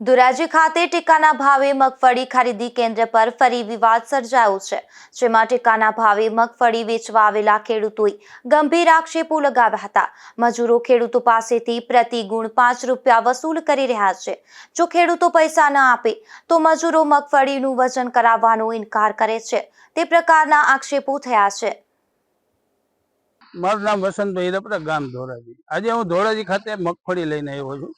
ધોરાજી ખાતે ટેકાના ભાવે મગફળી ખરીદી કેન્દ્ર પર ફરી વિવાદ સર્જાયો છે. જેમાં ટેકાના ભાવે મગફળી વેચવા આવેલા ખેડૂતોએ ગંભીર આક્ષેપો લગાવ્યા હતા. મજૂરો ખેડૂતો પાસેથી પ્રતિ ગુણ પાંચ રૂપિયા વસૂલ કરી રહ્યા છે. જો ખેડૂતો પૈસા ન આપે, તો મજૂરો મગફળીનું વજન કરાવવાનો ઇનકાર કરે છે. તે પ્રકારના આક્ષેપો થયા છે. મારું નામ વસંતભાઈ ગામ ધોરાજી. આજે હું ધોરાજી ખાતે મગફળી લઈને આવ્યો છું.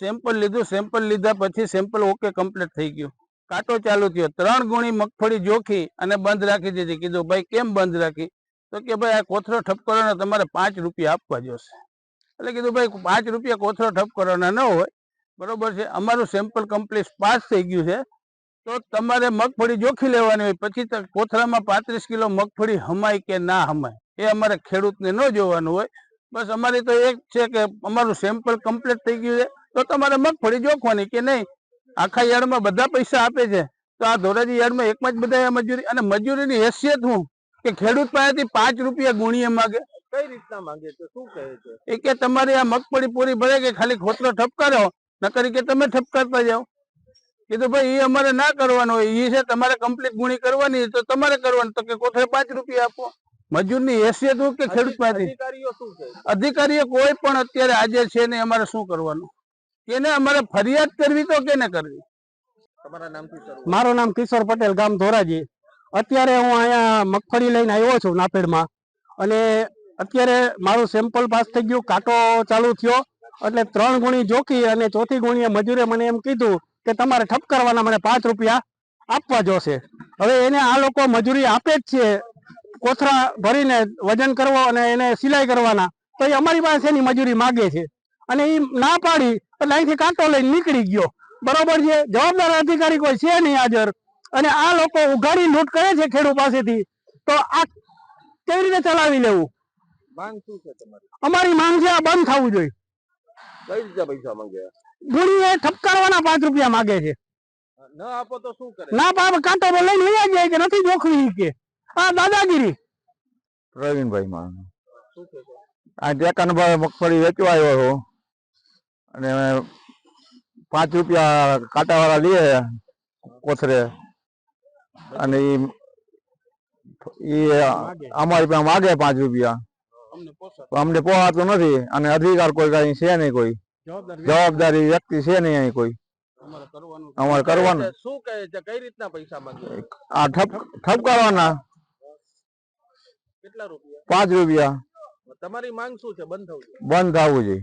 સેમ્પલ લીધું સેમ્પલ લીધા પછી સેમ્પલ ઓકે કમ્પ્લીટ થઈ ગયું. કાંટો ચાલુ થયો. ત્રણ ગુણી મગફળી જોખી અને બંધ રાખી દીધી. કીધું, ભાઈ, કેમ બંધ રાખી? તો કે, ભાઈ, આ કોથરો કરવાનો તમારે પાંચ રૂપિયા આપવા જોશે. એટલે કીધું, ભાઈ, પાંચ રૂપિયા કોથરો કરવાના ન હોય, બરોબર છે, અમારું સેમ્પલ કમ્પ્લીટ પાસ થઈ ગયું છે, તો તમારે મગફળી જોખી લેવાની હોય. પછી કોથરામાં પાંત્રીસ કિલો મગફળી હમાય કે ના હમાય, એ અમારે ખેડૂતને ન જોવાનું હોય. બસ અમારી તો એક છે કે અમારું સેમ્પલ કમ્પ્લીટ થઈ ગયું છે તો તમારે મગફળી જોખવાની કે નહીં? આખા યાર્ડમાં બધા પૈસા આપે છે. તો આ ધોરાજી યાર્ડમાં એકમાં જ બધા મજૂરી અને મજૂરીની હેસિયત હું કે ખેડૂત પાસેથી પાંચ રૂપિયા ગુણીએ માગે. કઈ રીતના માંગે છે? શું કહે છે? એ કે તમારી આ મગફળી પૂરી ભરે કે ખાલી ખોતરો ઠપકારો? નકરી કે તમે ઠપકારતા જાઓ. કીધું ભાઈ એ અમારે ના કરવાનું હોય. એ છે તમારે કમ્પ્લીટ ગુણી કરવાની તો તમારે કરવાનું. તો કે કોઠે પાંચ રૂપિયા આપો. મજૂરની હેસિયત હું કે ખેડૂત પાસે અધિકારીઓ કોઈ પણ અત્યારે હાજર છે ને અમારે શું કરવાનું? કેને અમારે ફરિયાદ કરવી તો કેને કરવી? મારું નામ કિશોર પટેલ ગામ ધોરાજી. અત્યારે હું અહીંયા મગફળી લઈને આવ્યો છું નાપેડમાં. અને અત્યારે મારું સેમ્પલ પાસ થઈ ગયું કાંટો ચાલુ થયો. એટલે ત્રણ ગુણી જોખી અને ચોથી ગુણીએ મજૂરે મને એમ કીધું કે તમારે ઠપ કરવાના મને પાંચ રૂપિયા આપવા જોશે. હવે એને આ લોકો મજૂરી આપે જ છે. કોથરા ભરીને વજન કરવો અને એને સિલાઈ કરવાના. તો એ અમારી પાસે એની મજૂરી માગે છે. અને એ ના પાડી એટલે અહીંથી કાંટો લઈને નીકળી ગયો. બરોબર છે? જવાબદાર અધિકારી કોઈ છે નહીં હાજર. અને આ લોકો ઉઘાડી લૂંટ કરે છે ખેડૂત પાસેથી. તો આ કેવી રીતે ચલાવી લેવું? માંગ શું છે તમારી? અમારી માંગ છે આ બંધ થવું જોઈએ. કઈ રીતે પૈસા માંગે? ગુણીએ ઠપકારવાના પાંચ રૂપિયા માંગે છે. ન આપો તો શું કરે? ના પાપ કાંટો લઈને જાય કે નથી જોખવી કે. આ દાદાગીરી. પ્રવીણભાઈ મારું આ ટેકાનો મગફળી વેચવા આવ્યો છું. અને પાંચ રૂપિયા કાંટાવાળા લે કોથરે. અને એ અમારી પાસે માગે પાંચ રૂપિયા. અમને પોહાતું નથી અને અધિકાર કોઈ કઈ છે નહીં કોઈ. જવાબદારી વ્યક્તિ છે નહીં અહીં કોઈ. અમારે કરવાનું. શું કહે છે? કઈ રીતના પૈસા માંગે આ ઠપ ઠપકાવાના કેટલા રૂપિયા? પાંચ રૂપિયા. તમારી માંગ શું છે? બંધ થવું જોઈએ. બંધ થવું જોઈએ.